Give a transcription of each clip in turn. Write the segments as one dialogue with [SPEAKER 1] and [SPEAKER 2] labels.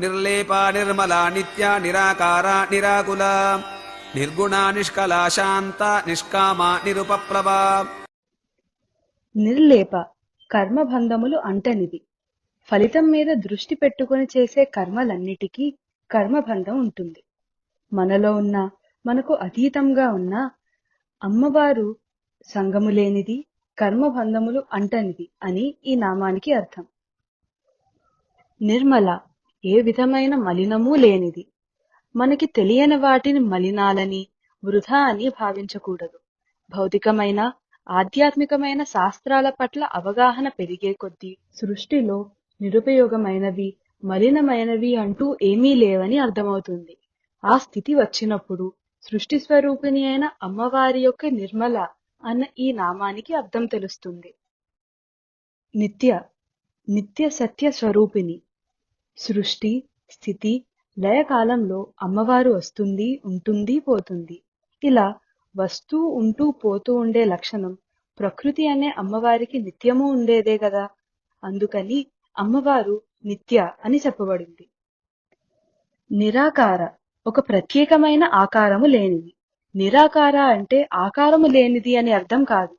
[SPEAKER 1] నిర్లేపా నిర్మలా నిత్య నిరాకార నిరాకుల నిర్గుణా నిష్కలా శాంత నిష్కామ నిరుపప్లవా.
[SPEAKER 2] నిర్లేప కర్మబంధములు అంటనిది. ఫలితం మీద దృష్టి పెట్టుకొని చేసే కర్మలన్నిటికీ కర్మబంధం ఉంటుంది. మనలో ఉన్న మనకు అతీతంగా ఉన్న అమ్మవారు సంగము లేనిది కర్మబంధములు అంటనిది అని ఈ నామానికి అర్థం. నిర్మల ఏ విధమైన మలినమూ లేనిది. మనకి తెలియని వాటిని మలినాలని వృధా అని భావించకూడదు. భౌతికమైన ఆధ్యాత్మికమైన శాస్త్రాల పట్ల అవగాహన పెరిగే కొద్దీ సృష్టిలో నిరుపయోగమైనవి మలినమైనవి అంటూ ఏమీ లేవని అర్థమవుతుంది. ఆ స్థితి వచ్చినప్పుడు సృష్టి స్వరూపిణి అయిన అమ్మవారి యొక్క నిర్మల అన్న ఈ నామానికి అర్థం తెలుస్తుంది. నిత్య నిత్య సత్య స్వరూపిణి. సృష్టి స్థితి లయకాలంలో అమ్మవారు వస్తుంది ఉంటుంది పోతుంది. ఇలా వస్తూ ఉంటూ పోతూ ఉండే లక్షణం ప్రకృతి అనే అమ్మవారికి నిత్యము ఉండేదే కదా. అందుకని అమ్మవారు నిత్య అని చెప్పబడింది. నిరాకార ఒక ప్రత్యేకమైన ఆకారము లేనిది. నిరాకార అంటే ఆకారము లేనిది అని అర్థం కాదు.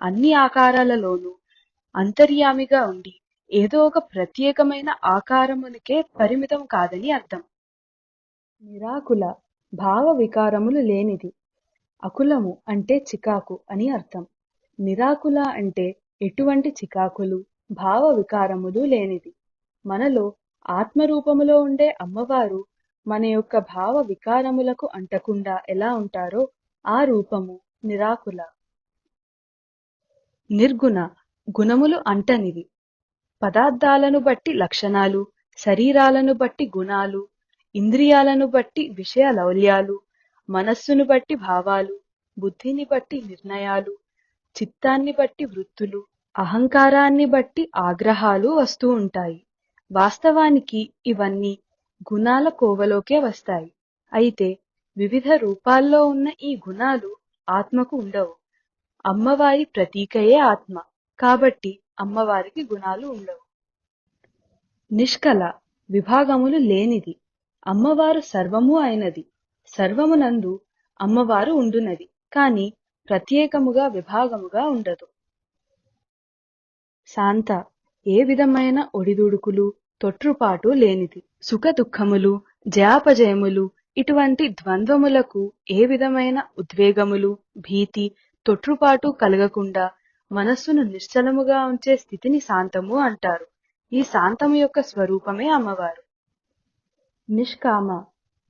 [SPEAKER 2] అన్ని ఆకారాలలోనూ అంతర్యామిగా ఉండి ఏదో ఒక ప్రత్యేకమైన ఆకారమునికే పరిమితం కాదని అర్థం. నిరాకుల భావ వికారములు లేనిది. అకులము అంటే చికాకు అని అర్థం. నిరాకుల అంటే ఎటువంటి చికాకులు భావ వికారములు లేనిది. మనలో ఆత్మరూపములో ఉండే అమ్మవారు మన యొక్క భావ వికారములకు అంటకుండా ఎలా ఉంటారో ఆ రూపము నిరాకుల. నిర్గుణ గుణములు అంటనివి. పదార్థాలను బట్టి లక్షణాలు శరీరాలను బట్టి గుణాలు ఇంద్రియాలను బట్టి విషయ లౌల్యాలు మనస్సును బట్టి భావాలు బుద్ధిని బట్టి నిర్ణయాలు చిత్తాన్ని బట్టి వృత్తులు అహంకారాన్ని బట్టి ఆగ్రహాలు వస్తూ ఉంటాయి. వాస్తవానికి ఇవన్నీ గుణాల కోవలోకే వస్తాయి. అయితే వివిధ రూపాల్లో ఉన్న ఈ గుణాలు ఆత్మకు ఉండవు. అమ్మవారి ప్రతీకయే ఆత్మ. కాబట్టి అమ్మవారికి గుణాలు ఉండవు. నిష్కల విభాగములు లేనిది అమ్మవారు సర్వము అయినది సర్వమునందు అమ్మవారు ఉండునది కాని ప్రత్యేకముగా విభాగముగా ఉండదు. శాంత ఏ విధమైన ఒడిదుడుకులు తొట్రుపాటు లేనిది సుఖ దుఃఖములు జయాపజయములు ఇటువంటి ద్వంద్వములకు ఏ విధమైన ఉద్వేగములు భీతి తొట్రుపాటు కలగకుండా మనస్సును నిశ్చలముగా ఉంచే స్థితిని శాంతము అంటారు. ఈ శాంతము యొక్క స్వరూపమే అమ్మవారు. నిష్కామ.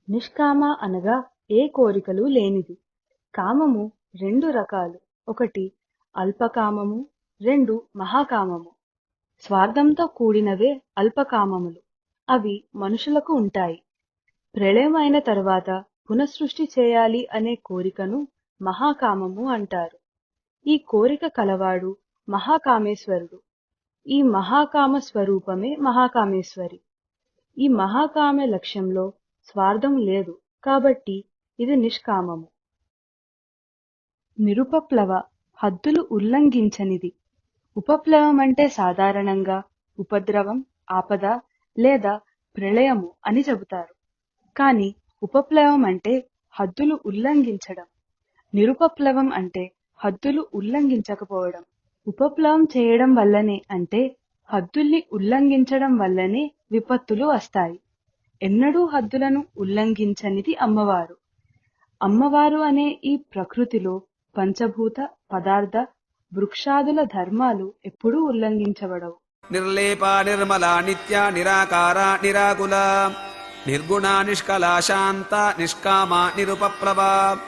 [SPEAKER 2] నిష్కామ అనగా ఏ కోరికలు లేనిది. కామము రెండు రకాలు. ఒకటి అల్పకామము రెండు మహాకామము. స్వార్థంతో కూడినవే అల్పకామములు. అవి మనుషులకు ఉంటాయి. ప్రళయమైన తర్వాత పునఃసృష్టి చేయాలి అనే కోరికను మహాకామము అంటారు. ఈ కోరిక కలవాడు మహాకామేశ్వరుడు. ఈ మహాకామ స్వరూపమే మహాకామేశ్వరి. ఈ మహాకామ లక్ష్యంలో స్వార్థం లేదు కాబట్టి ఇది నిష్కామము. నిరుపప్లవ హద్దులు ఉల్లంఘించనిది. ఉపప్లవం అంటే సాధారణంగా ఉపద్రవం ఆపద లేదా ప్రళయము అని చెబుతారు. కానీ ఉపప్లవం అంటే హద్దులు ఉల్లంఘించడం. నిరుపప్లవం అంటే హద్దులు ఉల్లంఘించకపోవడం. ఉపప్లవం చేయడం వల్లనే అంటే హద్దుల్ని ఉల్లంఘించడం వల్లనే విపత్తులు వస్తాయి. ఎన్నడూ హద్దులను ఉల్లంఘించనిది అమ్మవారు. అమ్మవారు అనే ఈ ప్రకృతిలో పంచభూత పదార్థ వృక్షాదుల ధర్మాలు ఎప్పుడూ ఉల్లంఘించబడవు.
[SPEAKER 1] నిర్లేప నిర్మలా నిత్య నిరాకార నిరాకుల నిర్గుణ నిష్కల శాంత నిష్కామ నిరుపప్లవా.